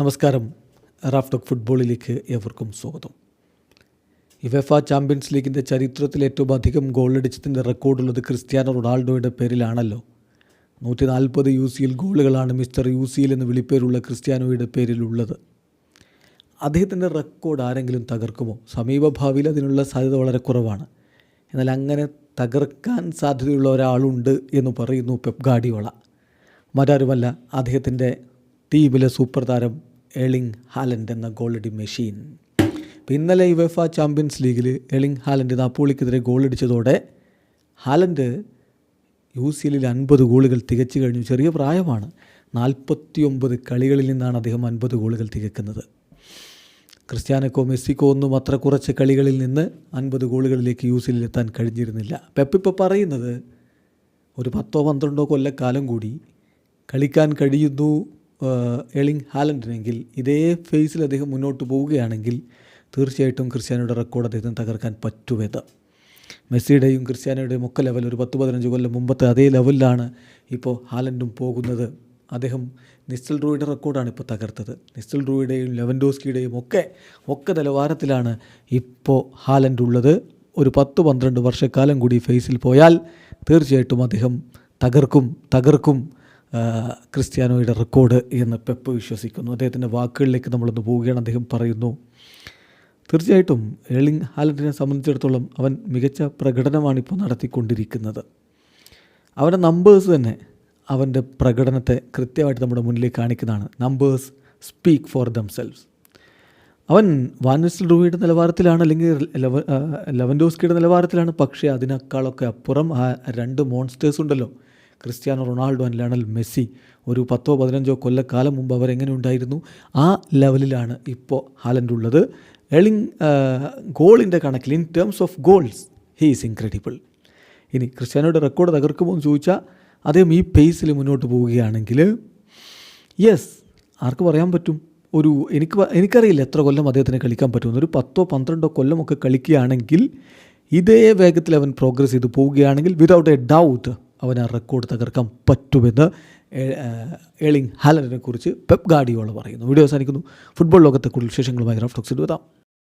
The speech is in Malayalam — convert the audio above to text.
നമസ്കാരം. റാഫ്റ്റോക്ക് ഫുട്ബോളിലേക്ക് എവർക്കും സ്വാഗതം. യുവെഫ ചാമ്പ്യൻസ് ലീഗിന്റെ ചരിത്രത്തിൽ ഏറ്റവും അധികം ഗോളടിച്ചതിന്റെ റെക്കോർഡുള്ളത് ക്രിസ്ത്യാനോ റൊണാൾഡോയുടെ പേരിലാണല്ലോ. നൂറ്റി നാൽപ്പത് യു സിയിൽ ഗോളുകളാണ് മിസ്റ്റർ യു സിയിൽ എന്ന് വിളിപ്പേരുള്ള ക്രിസ്ത്യാനോയുടെ പേരിലുള്ളത്. അദ്ദേഹത്തിന്റെ റെക്കോർഡ് ആരെങ്കിലും തകർക്കുമോ? സമീപഭാവിയിൽ അതിനുള്ള സാധ്യത വളരെ കുറവാണ്. എന്നാൽ അങ്ങനെ തകർക്കാൻ സാധ്യതയുള്ള ഒരാളുണ്ട് എന്ന് പറയുന്നു പെപ് ഗാഡിയോള മറ്റാരുമല്ല അദ്ദേഹത്തിന്റെ ടീമിലെ സൂപ്പർ താരം എളിങ് ഹാലൻഡ് എന്ന ഗോളടി മെഷീൻ. ഇന്നലെ യുവെഫ ചാമ്പ്യൻസ് ലീഗിൽ എളിങ് ഹാലൻഡ് നാപ്പോളിക്കെതിരെ ഗോളടിച്ചതോടെ ഹാലൻഡ് യു സി എല്ലിൽ അൻപത് ഗോളുകൾ തികച്ചു കഴിഞ്ഞു. ചെറിയ പ്രായമാണ്. നാൽപ്പത്തി ഒമ്പത് കളികളിൽ നിന്നാണ് അദ്ദേഹം അൻപത് ഗോളുകൾ തികക്കുന്നത്. ക്രിസ്ത്യാനക്കോ മെസ്സിക്കോ ഒന്നും അത്ര കുറച്ച് കളികളിൽ നിന്ന് അൻപത് ഗോളുകളിലേക്ക് യു സി എല്ലിൽ എത്താൻ കഴിഞ്ഞിരുന്നില്ല. പെപ്പിപ്പോൾ പറയുന്നത് ഒരു പത്തോ പന്ത്രണ്ടോ കൊല്ലക്കാലം കൂടി കളിക്കാൻ കഴിയുന്നു എളിങ് ഹാലൻഡിനെങ്കിൽ ഇതേ ഫേസിൽ അദ്ദേഹം മുന്നോട്ട് പോവുകയാണെങ്കിൽ തീർച്ചയായിട്ടും ക്രിസ്ത്യാനോയുടെ റെക്കോർഡ് അദ്ദേഹത്തിന് തകർക്കാൻ പറ്റുമെന്ന് മെസ്സിയുടെയും ക്രിസ്ത്യാനോയുടെയും ഒക്കെ ലെവൽ ഒരു പത്ത് പതിനഞ്ച് കൊല്ലം മുമ്പത്തെ അതേ ലെവലിലാണ് ഇപ്പോൾ ഹാലൻഡും പോകുന്നത്. അദ്ദേഹം നിസ്റ്റൽ റൂയുടെ റെക്കോർഡാണ് ഇപ്പോൾ തകർത്തത്. നിസ്റ്റൽ റൂയുടെയും ലെവൻഡോസ്കിയുടെയും ഒക്കെ ഒക്കെ നിലവാരത്തിലാണ് ഇപ്പോൾ ഹാലൻഡ് ഉള്ളത്. ഒരു പത്ത് പന്ത്രണ്ട് വർഷക്കാലം കൂടി ഫേസിൽ പോയാൽ തീർച്ചയായിട്ടും അദ്ദേഹം തകർക്കും തകർക്കും. ക്രിസ്ത്യാനോയുടെ റെക്കോർഡ് എന്ന് പെപ്പ് വിശ്വസിക്കുന്നു. അദ്ദേഹത്തിന്റെ വാക്കുകളിലേക്ക് നമ്മളൊന്ന് പോവുകയാണ്. അദ്ദേഹം പറയുന്നു തീർച്ചയായിട്ടും ഏളിംഗ് ഹാലൻഡിനെ സംബന്ധിച്ചിടത്തോളം അവൻ മികച്ച പ്രകടനമാണ് ഇപ്പോൾ നടത്തിക്കൊണ്ടിരിക്കുന്നത്. അവന്റെ നമ്പേഴ്സ് തന്നെ അവന്റെ പ്രകടനത്തെ കൃത്യമായിട്ട് നമ്മുടെ മുന്നിൽ കാണിക്കുന്നതാണ്. നമ്പേഴ്സ് സ്പീക്ക് ഫോർ ദംസെൽവ്സ് അവൻ വാൻവെസ്റ്റൽ ഡ്രൂയുടെ നിലവാരത്തിലാണ് അല്ലെങ്കിൽ ലെവ ആ, ലെവൻഡോസ്കിയുടെ നിലവാരത്തിലാണ്. പക്ഷേ അതിനേക്കാളൊക്കെ അപ്പുറം ആ രണ്ട് മോൺസ്റ്റേഴ്സ് ഉണ്ടല്ലോ. Cristiano Ronaldo and Lionel Messi ഒരു പത്തോ പതിനഞ്ചോ കൊല്ലക്കാലം മുമ്പ് അവരെങ്ങനെ ഉണ്ടായിരുന്നു? ആ ലെവലിലാണ് ഇപ്പോൾ ഹാലൻഡ് ഉള്ളത്. എളിങ് ഗോളിന്റെ കണക്കിൽ in terms of goals he is incredible. ഇനി ക്രിസ്ത്യാനോയുടെ റെക്കോർഡ് തകർക്കുമോ എന്ന് ചോദിച്ചാൽ അദ്ദേഹം ഈ പേസിൽ മുന്നോട്ട് പോവുകയാണെങ്കിൽ യെസ് ആർക്ക് പറയാൻ പറ്റും? ഒരു എനിക്ക് എനിക്കറിയില്ല എത്ര കൊല്ലം അദ്ദേഹത്തിന് കളിക്കാൻ പറ്റുമെന്ന്. ഒരു പത്തോ പന്ത്രണ്ടോ കൊല്ലമൊക്കെ കളിക്കുകയാണെങ്കിൽ ഇതേ വേഗത്തിൽ അവൻ പ്രോഗ്രസ് ചെയ്ത് പോവുകയാണെങ്കിൽ വിതൗട്ട് എ ഡൗട്ട് അവൻ ആ റെക്കോർഡ് തകർക്കാൻ പറ്റുമെന്ന് എ- ഹാലറിനെ കുറിച്ച് പെപ് ഗാഡിയോള പറയുന്നു. വീഡിയോ അവസാനിക്കുന്നു. ഫുട്ബോൾ ലോകത്തെ കൂടുതൽ വിശേഷങ്ങളുമായി റഫ് ടോക്സിൽ എത്താം